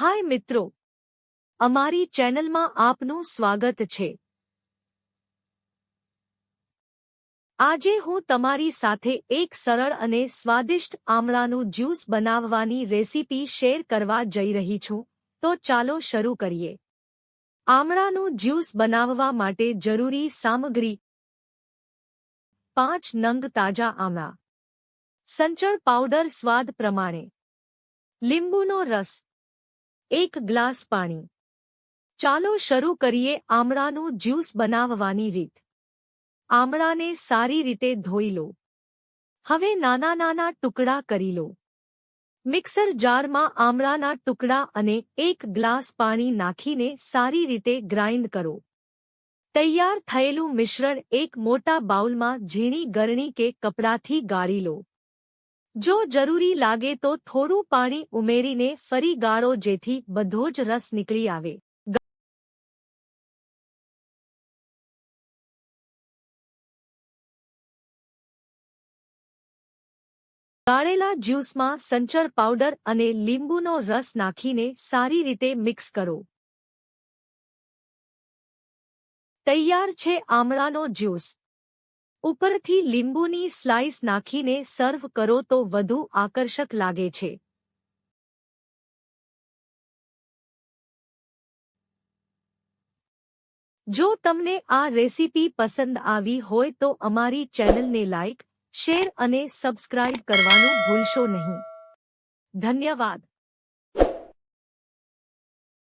હાય મિત્રો. અમારી ચેનલમાં આપનું સ્વાગત છે. આજે હું તમારી સાથે એક સરળ અને સ્વાદિષ્ટ આમળાનું જ્યુસ બનાવવાની રેસીપી શેર કરવા જઈ રહી છું, તો ચાલો શરૂ કરીએ. આમળાનું જ્યુસ બનાવવા માટે જરૂરી સામગ્રી પાંચ નંગ તાજા આમળા. સંચળ પાવડર સ્વાદ પ્રમાણે. લીંબુનો રસ એક ગ્લાસ પાણી. ચાલો શરૂ કરીએ આમળાનું જ્યુસ બનાવવાની રીત. આમળાને સારી રીતે ધોઈ લો. હવે નાના નાના ટુકડા કરી લો. મિક્સર જારમાં આમળાના ટુકડા અને એક ગ્લાસ પાણી નાખીને સારી રીતે ગ્રાઇન્ડ કરો. તૈયાર થયેલું મિશ્રણ એક મોટા બાઉલમાં ઝીણી ગરણી કે કપડાથી ગાળી લો. જો જરૂરી લાગે તો થોડું પાણી ઉમેરીને ફરી ગાળો જેથી બધો જ રસ નીકળી આવે. ગાળેલા જ્યુસમાં સંચળ પાવડર અને લીંબુનો રસ નાખીને સારી રીતે મિક્સ કરો. તૈયાર છે આમળાનો જ્યુસ. ઉપરથી લીંબુની સ્લાઇસ નાખીને સર્વ કરો તો વધુ આકર્ષક લાગે છે. જો તમને આ રેસીપી પસંદ આવી હોય તો અમારી ચેનલને લાઇક શેર અને સબસ્ક્રાઇબ કરવાનું ભૂલશો નહીં. ધન્યવાદ.